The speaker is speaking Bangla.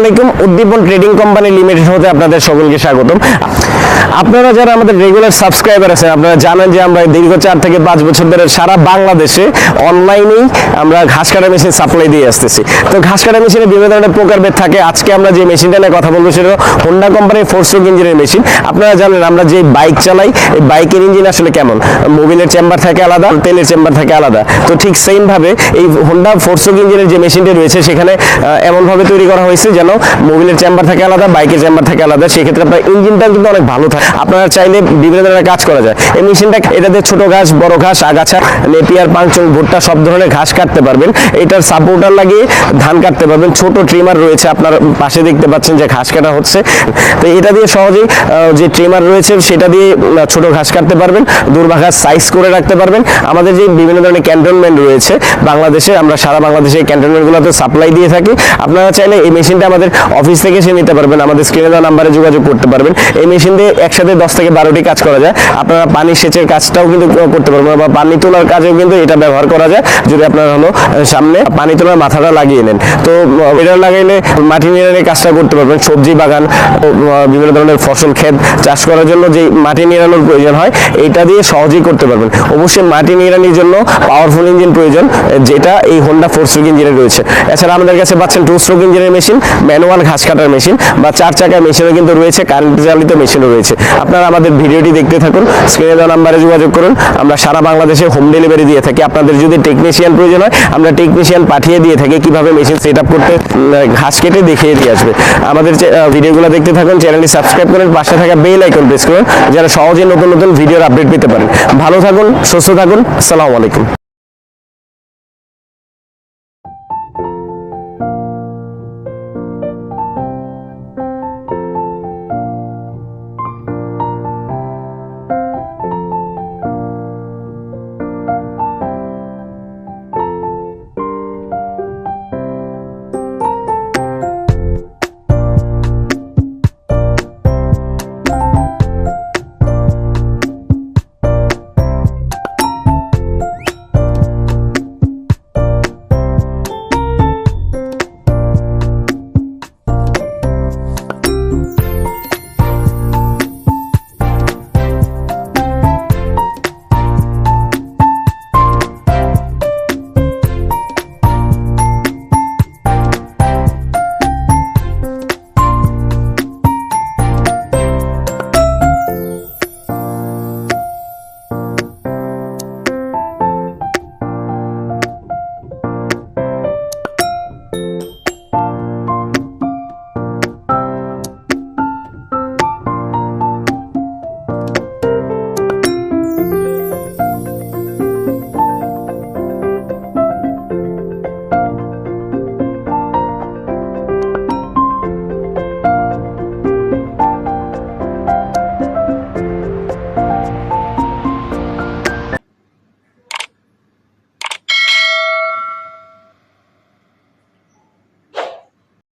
আসসালামাইকুম উদ্দীপন ট্রেডিং কোম্পানি লিমিটেড হতে আপনাদের সকলকে স্বাগতম। আপনারা যারা আমাদের রেগুলার সাবস্ক্রাইবার আছেন, আপনারা জানেন যে আমরা দীর্ঘ চার থেকে পাঁচ বছর ধরে সারা বাংলাদেশে অনলাইনেই আমরা ঘাস কাটা মেশিন সাপ্লাই দিয়ে আসতেছি। তো ঘাস কাটা মেশিনে বিভিন্ন ধরনের প্রকারভেদ থাকে। আজকে আমরা যে মেশিনটা নিয়ে কথা বলব সেটা হোন্ডা কোম্পানির ফোর স্ট্রোক ইঞ্জিনের মেশিন। আপনারা জানেন আমরা যে বাইক চালাই, এই বাইকের ইঞ্জিন আসলে কেমন? মোবিলের চেম্বার থাকে আলাদা, তেলের চেম্বার থাকে আলাদা। তো ঠিক সেম ভাবে এই হোন্ডা ফোর স্ট্রোক ইঞ্জিনের যে মেশিনটি রয়েছে, সেখানে এমনভাবে তৈরি করা হয়েছে যেন মোবিলের চেম্বার থাকে আলাদা বাইকের চেম্বার থাকে আলাদা, সেক্ষেত্রে আপনার ইঞ্জিনটা কিন্তু অনেক ভালো থাকে। আপনারা চাইলে বিভিন্ন ধরনের কাজ করা যায়। এই মেশিনটা এটাতে ছোট ঘাস, বড় ঘাস, আগাছা, নেপিয়ার, পাংচং, ভুট্টা, সব ধরনের ঘাস কাটতে পারবেন। এটার সাপোর্টার লাগিয়ে ধান কাটতে পারবেন। ছোট ট্রিমার রয়েছে, আপনার পাশে দেখতে পাচ্ছেন যে ঘাস কাটা হচ্ছে। তো এটা দিয়ে সহজেই যে ট্রিমার রয়েছে, সেটা দিয়ে ছোট ঘাস কাটতে পারবেন। দুর্বা ঘাস সাইজ করে রাখতে পারবেন। আমাদের যে বিভিন্ন ধরনের ক্যান্টনমেন্ট রয়েছে, বাংলাদেশে, আমরা সারা বাংলাদেশে ক্যান্টনমেন্টগুলোতে সাপ্লাই দিয়ে থাকি। আপনারা চাইলে এই মেশিনটা আমাদের অফিস থেকে এসে নিতে পারবেন, আমাদের স্ক্রিনে দেওয়া নাম্বারে যোগাযোগ করতে পারবেন। এই মেশিন দিয়ে একসাথে দশ থেকে বারোটি কাজ করা যায়। আপনারা পানি সেচের কাজটাও কিন্তু করতে পারবেন বা পানি তোলার কাজেও কিন্তু এটা ব্যবহার করা যায়। যদি আপনারা হলো সামনে পানি তোলার মাথাটা লাগিয়ে নেন, তো এটা লাগাইলে মাটি নিড়ানোর কাজটা করতে পারবেন। সবজি বাগান বিভিন্ন ধরনের ফসল ক্ষেত চাষ করার জন্য যে মাটি নিড়ানোর প্রয়োজন হয় এটা দিয়ে সহজেই করতে পারবেন। অবশ্যই মাটি নিড়ানির জন্য পাওয়ারফুল ইঞ্জিন প্রয়োজন, যেটা এই হোন্ডা ফোর স্ট্রোক ইঞ্জিনের রয়েছে। এছাড়া আমাদের কাছে পাচ্ছেন টু স্ট্রোক ইঞ্জিনের মেশিন ম্যানুয়াল ঘাস কাটার মেশিন বা চার চাকার মেশিনও কিন্তু রয়েছে কারেন্ট চালিত মেশিনও রয়েছে। আপনারা আমাদের ভিডিওটি দেখতে থাকুন স্ক্রিনে দেওয়া নাম্বারে যোগাযোগ করুন, আমরা সারা বাংলাদেশে হোম ডেলিভারি দিয়ে থাকি। আপনাদের যদি টেকনিশিয়ান প্রয়োজন হয়, আমরা টেকনিশিয়ান পাঠিয়ে দিয়ে থাকি কীভাবে মেশিন সেট আপ করতে ঘাস কেটে দেখিয়ে দিয়ে আসবে। আমাদের ভিডিওগুলো দেখতে থাকুন চ্যানেলটি সাবস্ক্রাইব করেন, পাশে থাকা বেল আইকন প্রেস করুন যারা সহজে নতুন নতুন ভিডিওর আপডেট পেতে পারেন। ভালো থাকুন, সুস্থ থাকুন, আসসালামু আলাইকুম।